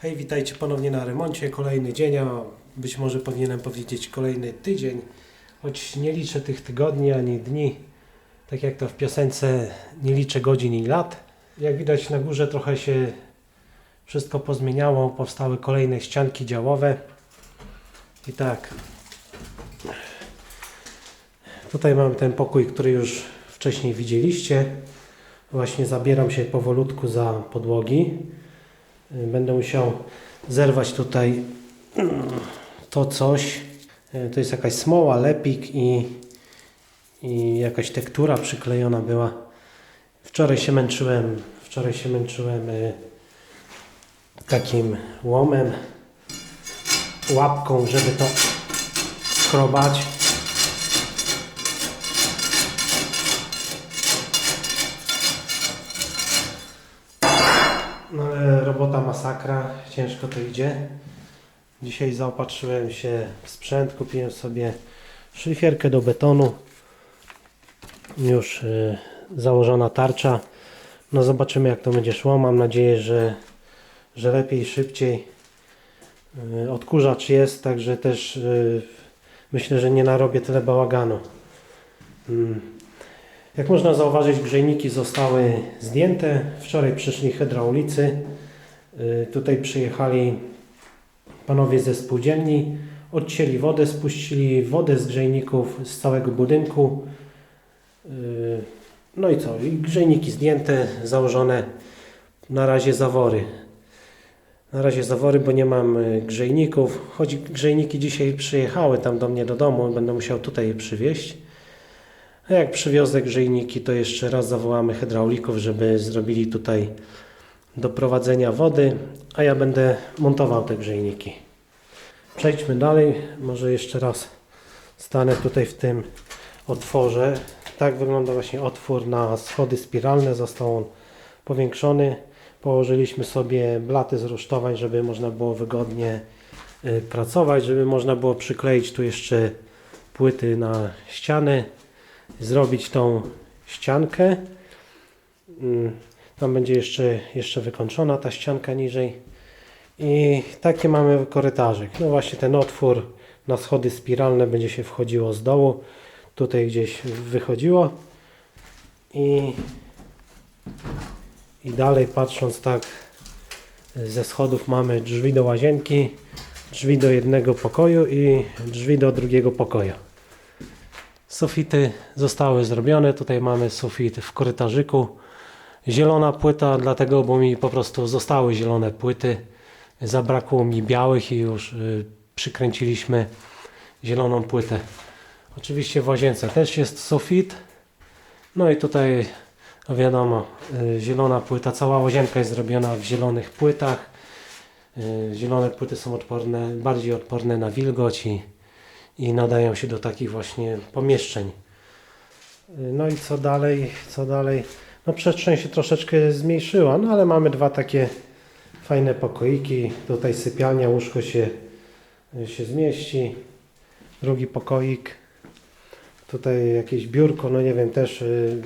Hej, witajcie ponownie na remoncie. Kolejny dzień, a być może powinienem powiedzieć kolejny tydzień, choć nie liczę tych tygodni ani dni. Tak jak to w piosence, nie liczę godzin i lat. Jak widać na górze trochę się wszystko pozmieniało, powstały kolejne ścianki działowe. I tak, tutaj mam ten pokój, który już wcześniej widzieliście. Właśnie zabieram się powolutku za podłogi. Y, Będę musiał zerwać tutaj mm, to coś. Y, To jest jakaś smoła, lepik i, i jakaś tektura przyklejona była. Wczoraj się męczyłem, wczoraj się męczyłem y, takim łomem, łapką, żeby to skrobać. No ale robota masakra, ciężko to idzie. Dzisiaj zaopatrzyłem się w sprzęt, kupiłem sobie szlifierkę do betonu. Już y, założona tarcza. No zobaczymy jak to będzie szło. Mam nadzieję, że, że lepiej, szybciej. Y, odkurzacz jest, także też y, myślę, że nie narobię tyle bałaganu. Mm. Jak można zauważyć, grzejniki zostały zdjęte. Wczoraj przyszli hydraulicy. Y, Tutaj przyjechali panowie ze spółdzielni, odcięli wodę, spuścili wodę z grzejników z całego budynku. Y, No i co? Grzejniki zdjęte, założone. Na razie zawory. Na razie zawory, bo nie mam y, grzejników. Choć grzejniki dzisiaj przyjechały tam do mnie do domu, będę musiał tutaj je przywieźć. A jak przywiozę grzejniki, to jeszcze raz zawołamy hydraulików, żeby zrobili tutaj do prowadzenia wody, a ja będę montował te grzejniki. Przejdźmy dalej. Może jeszcze raz stanę tutaj w tym otworze. Tak wygląda właśnie otwór na schody spiralne. Został on powiększony. Położyliśmy sobie blaty z rusztowań, żeby można było wygodnie y, pracować, żeby można było przykleić tu jeszcze płyty na ściany zrobić tą ściankę. Tam będzie jeszcze, jeszcze wykończona ta ścianka niżej. I takie mamy korytarzyk. No właśnie ten otwór na schody spiralne będzie się wchodziło z dołu. Tutaj gdzieś wychodziło. I, i dalej patrząc tak ze schodów mamy drzwi do łazienki, drzwi do jednego pokoju i drzwi do drugiego pokoju. Sufity zostały zrobione. Tutaj mamy sufit w korytarzyku. Zielona płyta, dlatego, bo mi po prostu zostały zielone płyty. Zabrakło mi białych i już y, przykręciliśmy zieloną płytę. Oczywiście w łazience też jest sufit. No i tutaj, no wiadomo, y, zielona płyta. Cała łazienka jest zrobiona w zielonych płytach. Y, Zielone płyty są odporne, bardziej odporne na wilgoć i i nadają się do takich właśnie pomieszczeń. No i co dalej? Co dalej? No przestrzeń się troszeczkę zmniejszyła, no ale mamy dwa takie fajne pokoiki. Tutaj sypialnia, łóżko się, się zmieści. Drugi pokoik. Tutaj jakieś biurko, no nie wiem, też y,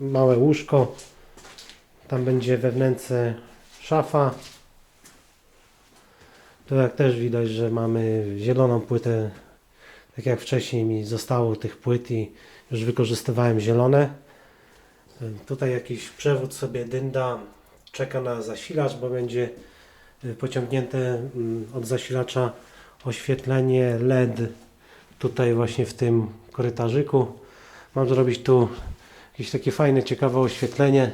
małe łóżko. Tam będzie we wnęce szafa. Tu jak też widać, że mamy zieloną płytę tak jak wcześniej mi zostało tych płyt i już wykorzystywałem zielone. Tutaj jakiś przewód sobie dynda czeka na zasilacz, bo będzie y, pociągnięte mm, od zasilacza oświetlenie LED tutaj właśnie w tym korytarzyku. Mam zrobić tu jakieś takie fajne, ciekawe oświetlenie.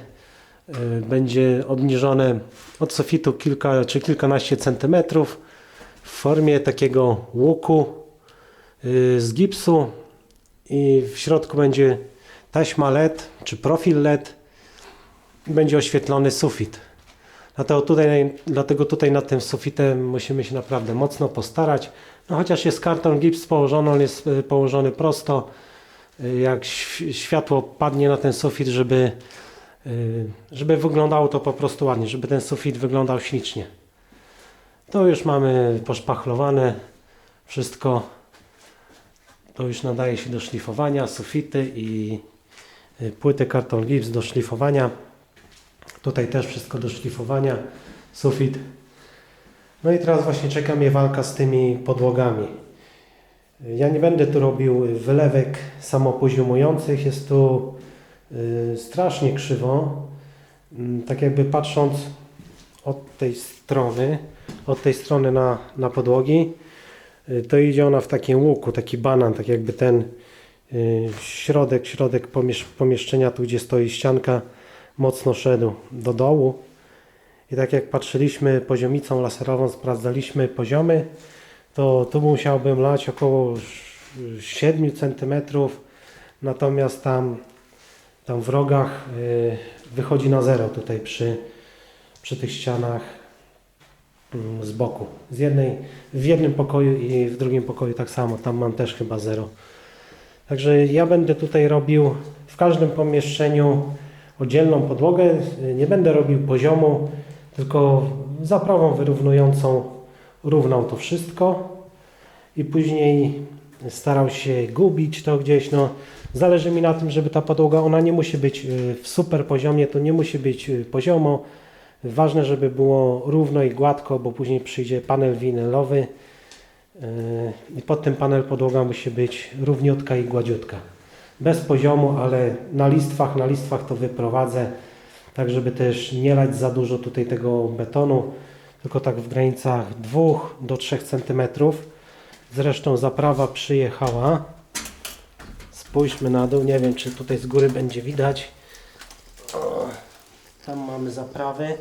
Y, Będzie obniżone od sufitu kilka czy kilkanaście centymetrów w formie takiego łuku y, z gipsu i w środku będzie taśma LED czy profil LED będzie oświetlony sufit. Dlatego tutaj, dlatego tutaj nad tym sufitem musimy się naprawdę mocno postarać. No chociaż jest karton gips położony, on jest y, położony prosto. Y, Jak światło padnie na ten sufit, żeby, y, żeby wyglądało to po prostu ładnie, żeby ten sufit wyglądał ślicznie. To już mamy poszpachlowane wszystko. To już nadaje się do szlifowania, sufity i płyty karton gips do szlifowania. Tutaj też wszystko do szlifowania. Sufit. No i teraz właśnie czeka mnie walka z tymi podłogami. Ja nie będę tu robił wylewek samopoziomujących, jest tu y, strasznie krzywo. Mm, Tak jakby patrząc od tej strony, od tej strony na, na podłogi, y, to idzie ona w takim łuku, taki banan, tak jakby ten y, środek, środek pomiesz- pomieszczenia, tu gdzie stoi ścianka, mocno szedł do dołu. I tak jak patrzyliśmy poziomicą laserową, sprawdzaliśmy poziomy, to tu musiałbym lać około sz- 7 cm, natomiast tam, tam w rogach y, wychodzi na zero tutaj przy, przy tych ścianach mm, z boku. Z jednej, w jednym pokoju i w drugim pokoju tak samo, tam mam też chyba zero. Także ja będę tutaj robił w każdym pomieszczeniu oddzielną podłogę, nie będę robił poziomu, tylko zaprawą wyrównującą równał to wszystko i później starał się gubić to gdzieś. No, zależy mi na tym, żeby ta podłoga, ona nie musi być y, w super poziomie, to nie musi być y, poziomo. Ważne, żeby było równo i gładko, bo później przyjdzie panel winylowy i pod tym panel podłoga musi być równiutka i gładziutka. Bez poziomu, ale na listwach, na listwach to wyprowadzę, tak żeby też nie lać za dużo tutaj tego betonu, tylko tak w granicach 2 do 3 cm. Zresztą zaprawa przyjechała. Spójrzmy na dół, nie wiem czy tutaj z góry będzie widać. O, tam mamy zaprawy.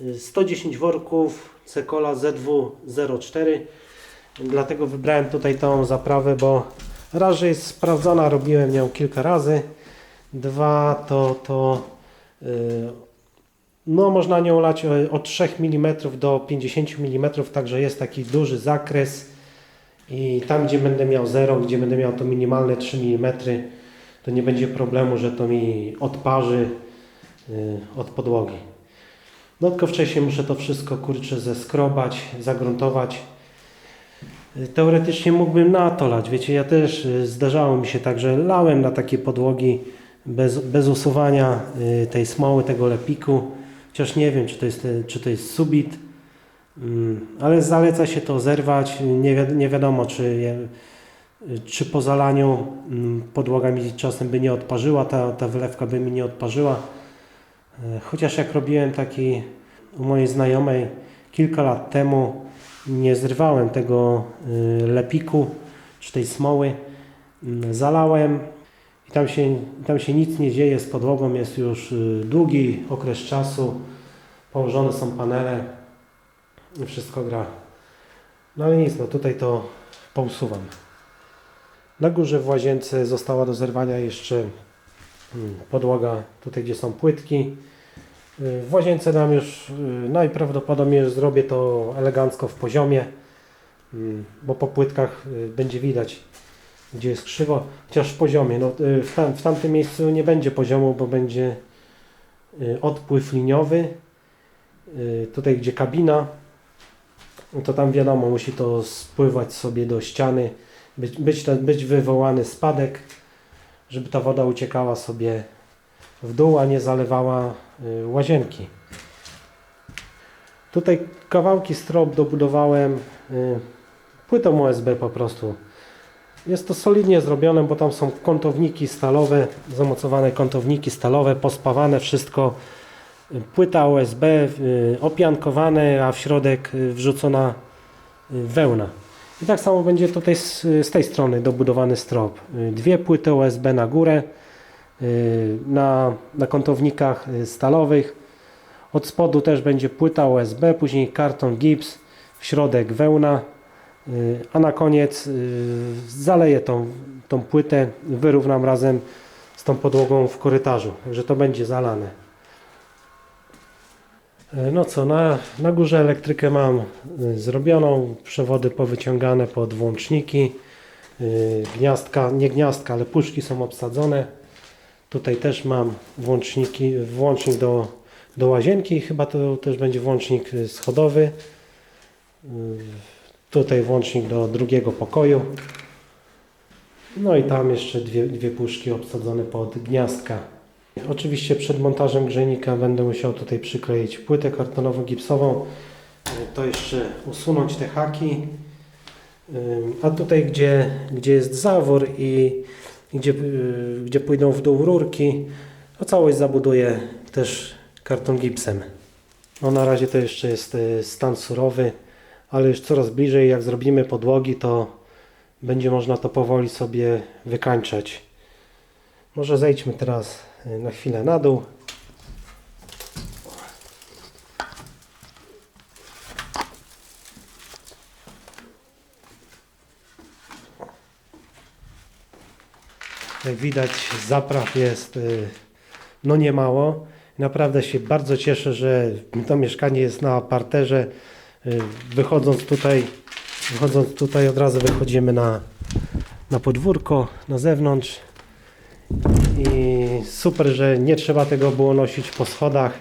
Y, 110 worków Cekola ZW04. Dlatego wybrałem tutaj tą zaprawę, bo raz, że jest sprawdzona, robiłem ją kilka razy. Dwa, to, to y, no, można nią lać od 3 mm do 50 mm, także jest taki duży zakres. I tam, gdzie będę miał 0, gdzie będę miał to minimalne 3 mm, to nie będzie problemu, że to mi odparzy y, od podłogi. No tylko wcześniej muszę to wszystko kurczę zeskrobać, zagruntować. Y, Teoretycznie mógłbym na to lać. Wiecie, ja też y, zdarzało mi się tak, że lałem na takie podłogi bez, bez usuwania y, tej smoły, tego lepiku. Chociaż nie wiem, czy to jest, czy to jest subit. Mm, Ale zaleca się to zerwać. Nie, wi- nie wiadomo, czy, czy po zalaniu mm, podłoga mi czasem by nie odparzyła, ta, ta wylewka by mi nie odparzyła. Chociaż jak robiłem taki u mojej znajomej kilka lat temu, nie zrywałem tego y, lepiku czy tej smoły. Mm, Zalałem i tam się, tam się nic nie dzieje z podłogą. Jest już y, długi okres czasu. Położone są panele. Wszystko gra. No ale nic, no tutaj to pousuwam. Na górze w łazience została do zerwania jeszcze mm, podłoga, tutaj gdzie są płytki. Y, W łazience dam już, y, najprawdopodobniej zrobię to elegancko w poziomie, mm, bo po płytkach y, będzie widać, gdzie jest krzywo, chociaż w poziomie. No, w, tam, w tamtym miejscu nie będzie poziomu, bo będzie odpływ liniowy. Tutaj, gdzie kabina, no to tam wiadomo, musi to spływać sobie do ściany, być, być, być wywołany spadek, żeby ta woda uciekała sobie w dół, a nie zalewała y, łazienki. Tutaj kawałki strop dobudowałem y, płytą OSB po prostu. Jest to solidnie zrobione, bo tam są kątowniki stalowe, zamocowane kątowniki stalowe, pospawane wszystko. Płyta OSB, y, opiankowane, a w środek wrzucona wełna. I tak samo będzie tutaj z, z tej strony dobudowany strop. Dwie płyty OSB na górę, na, na kątownikach y, stalowych. Od spodu też będzie płyta OSB, później karton gips, w środek wełna, y, a na koniec y, zaleję tą, tą płytę, wyrównam razem z tą podłogą w korytarzu, także to będzie zalane. No co, na, na górze elektrykę mam y, zrobioną, przewody powyciągane pod włączniki, y, gniazdka, nie gniazdka, ale puszki są obsadzone. Tutaj też mam włączniki, włącznik do, do łazienki, chyba to też będzie włącznik y, schodowy. Y, Tutaj włącznik do drugiego pokoju. No i tam jeszcze dwie, dwie puszki obsadzone pod gniazdka. Oczywiście przed montażem grzejnika będę musiał tutaj przykleić płytę kartonową gipsową, to jeszcze usunąć te haki. A tutaj, gdzie, gdzie jest zawór i gdzie, y, gdzie pójdą w dół rurki, to całość zabuduję też karton gipsem. No na razie to jeszcze jest y, stan surowy, ale już coraz bliżej, jak zrobimy podłogi, to będzie można to powoli sobie wykańczać. Może zejdźmy teraz y, na chwilę na dół. Jak widać, zapraw jest y, no niemało. Naprawdę się bardzo cieszę, że to mieszkanie jest na parterze. Y, Wychodząc tutaj, wychodząc tutaj od razu wychodzimy na, na podwórko, na zewnątrz. I super, że nie trzeba tego było nosić po schodach.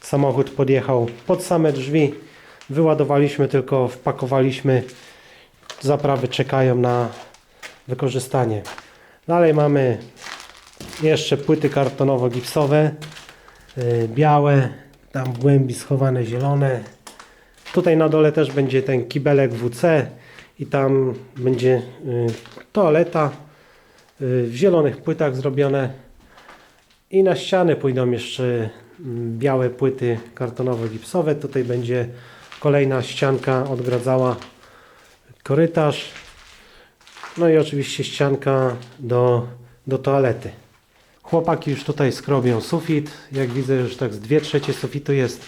Samochód podjechał pod same drzwi. Wyładowaliśmy, tylko wpakowaliśmy. Zaprawy czekają na wykorzystanie. Dalej mamy jeszcze płyty kartonowo-gipsowe, yy, białe, tam w głębi schowane zielone. Tutaj na dole też będzie ten kibelek WC i tam będzie yy, toaleta yy, w zielonych płytach zrobione. I na ściany pójdą jeszcze mm, białe płyty kartonowo-gipsowe. Tutaj będzie kolejna ścianka odgradzała korytarz. No i oczywiście ścianka do, do toalety. Chłopaki już tutaj skrobią sufit. Jak widzę, już tak z 2 trzecie sufitu jest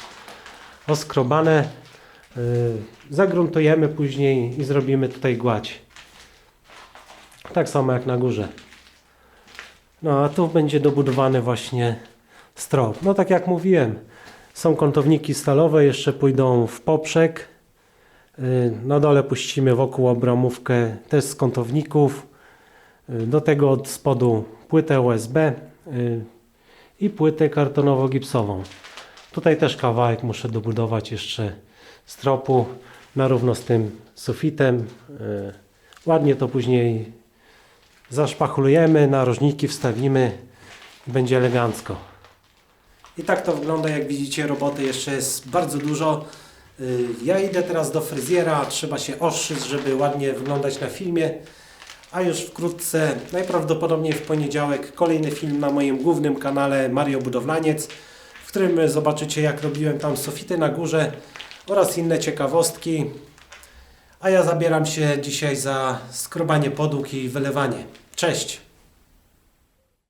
oskrobane. Yy, zagruntujemy później i zrobimy tutaj gładź. Tak samo jak na górze. No a tu będzie dobudowany właśnie strop. No tak jak mówiłem, są kątowniki stalowe, jeszcze pójdą w poprzek Yy, Na dole puścimy wokół obramówkę też z kątowników. Yy, Do tego od spodu płytę USB yy, i płytę kartonowo-gipsową. Tutaj też kawałek muszę dobudować jeszcze stropu na równo z tym sufitem. Ładnie to później zaszpachlujemy, narożniki wstawimy będzie elegancko. I tak to wygląda, jak widzicie, roboty jeszcze jest bardzo dużo. Y, Ja idę teraz do fryzjera, trzeba się ostrzyć, żeby ładnie wyglądać na filmie. A już wkrótce, najprawdopodobniej w poniedziałek, kolejny film na moim głównym kanale Mario Budowlaniec, w którym zobaczycie jak robiłem tam sufity na górze oraz inne ciekawostki. A ja zabieram się dzisiaj za skrobanie podłóg i wylewanie. Cześć!